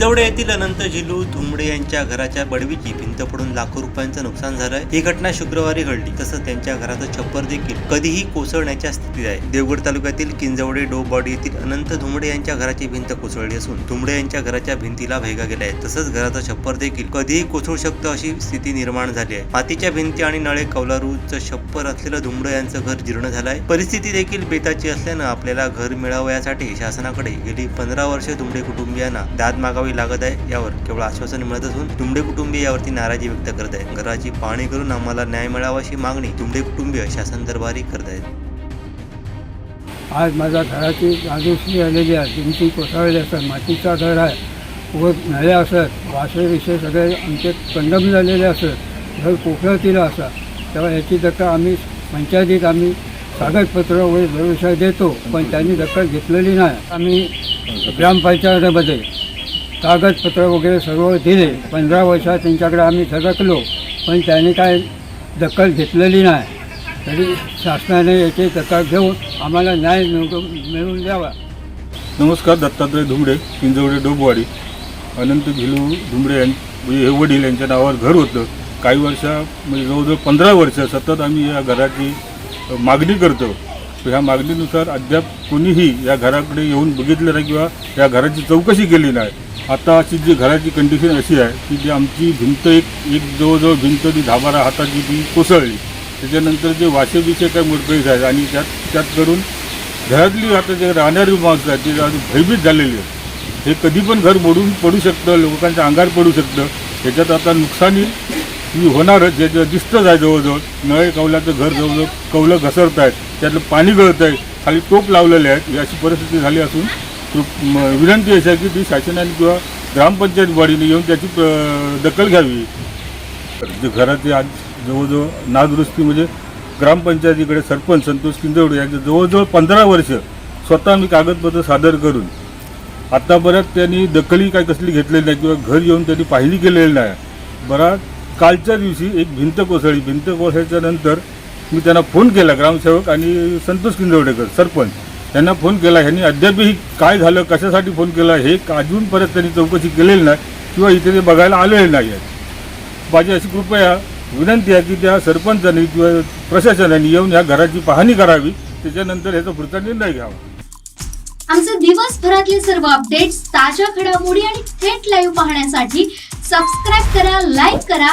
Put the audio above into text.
हिंजवडे येथील अनंत झिलू धुमडे यांच्या घराच्या बडवीची भिंत पडून लाखो रुपयांचं नुकसान झालंय. ही घटना शुक्रवारी घडली. तसंच त्यांच्या घराचं छप्पर देखील कधीही कोसळण्याच्या स्थितीत आहे. देवगड तालुक्यातील किंजवडे डोबॉडी येथील अनंत धुमडे यांच्या घराची भिंत कोसळली असून धुमडे यांच्या घराच्या भिंतीला भेगा गेल्या आहेत. तसंच घराचं छप्पर देखील कधीही कोसळू शकतं अशी स्थिती निर्माण झाली आहे. मातीच्या भिंती आणि नळे कौलारूचं छप्पर असलेलं धुमडे यांचं घर जीर्ण झालंय. परिस्थिती देखील बेताची असल्यानं आपल्याला घर मिळावं यासाठी शासनाकडे गेली पंधरा वर्षे धुमडे कुटुंबियांना दाद मागावी लागत आहे. यावर केवळ आश्वासन मिळत असून दुमडे कुटुंबीय यावरती नाराजी व्यक्त करत आहे. घराची पाहणी करून आम्हाला न्याय मिळावा अशी मागणी दुमडे कुटुंबीय शासन दरबारी करत आहेत. आज माझ्या घराची नादुरुस्ती आलेली आहे. भिंती कोसळली असतात मातीचा घर आहे व नळे असत वासे विषय सगळे आमचे कंडम झालेले असत घर कोसळतील असा. तेव्हा याची दखल आम्ही पंचायतीत आम्ही कागदपत्र वगैरे भरोसा देतो पण त्यांनी दखल घेतलेली नाही. आम्ही ग्रामपंचायतीमध्ये कागदपत्र वगैरे सर्व दिले. पंधरा वर्षात त्यांच्याकडे आम्ही झगकलो. पण त्याने काय दखल घेतलेली नाही. तरी शासनाने याची दखल घेऊन आम्हाला न्याय मिळवून मिळवून द्यावा. नमस्कार दत्तात्रय धुमडे किंजवडे डोबवाडी. अनंत भिलू धुमडे यां म्हणजे हे वडील यांच्या नावावर घर होतं. काही वर्षा म्हणजे जवळजवळ पंधरा वर्ष सतत आम्ही या घराची मागणी करतो. ह्या मागणीनुसार अद्याप कोणीही या घराकडे येऊन बघितलं नाही किंवा या घराची चौकशी केली नाही. आता अशी जी घराची कंडिशन अशी आहे की जी आमची भिंत एक एक जवळजवळ भिंत ती दहा बारा हाताची ती कोसळली. त्याच्यानंतर जे वाशे विषय काय मोडकळीत आहेत आणि त्यात त्यात करून घरातली आता जे राहणारी माणसं आहेत ते आज भयभीत झालेली आहेत हे कधी पण घर मोडून पडू शकतं लोकांच्या अंगावर पडू शकतं. त्याच्यात आता नुकसानी ही होणारच. जे दिसतंच आहे जवळजवळ नळे कौलाचं घर जवळजवळ कौलं घसरत आहेत. त्यातलं पाणी गळत आहे खाली टोप लावलेले आहेत अशी परिस्थिती झाली असून विनंती अशी आहे की ती शासनाने किंवा ग्रामपंचायत बॉडीने येऊन त्याची दखल घ्यावी. जे घराचे आज जवळजवळ नादुरुस्ती म्हणजे ग्रामपंचायतीकडे सरपंच संतोष किंजवडे यांचे जवळजवळ पंधरा वर्ष स्वतः मी कागदपत्र सादर करून आत्तापर्यंत त्यांनी दखली काय कसली घेतलेली नाही किंवा घर येऊन त्यांनी पाहिली केलेली नाही. बरा कालच्या दिवशी एक भिंत कोसळली. भिंत कोसळल्याच्या नंतर मी त्यांना फोन केला ग्रामसेवक आणि संतोष किंजवडेकर सरपंच. त्यांना फोन केला ह्यांनी अद्यापही काय झालं कशासाठी फोन केला हे अजून परत त्यांनी चौकशी केलेली नाही किंवा इथे ते बघायला आलेले नाही आहेत. माझी अशी कृपया विनंती आहे की त्या सरपंचांनी किंवा प्रशासनाने येऊन या घराची पाहणी करावी त्याच्यानंतर याचा पुढचा निर्णय घ्यावा. आमचे दिवसभरातले सर्व अपडेट्स ताज्या घडामोडी आणि थेट लाईव्ह पाहण्यासाठी सबस्क्राईब करा लाईक करा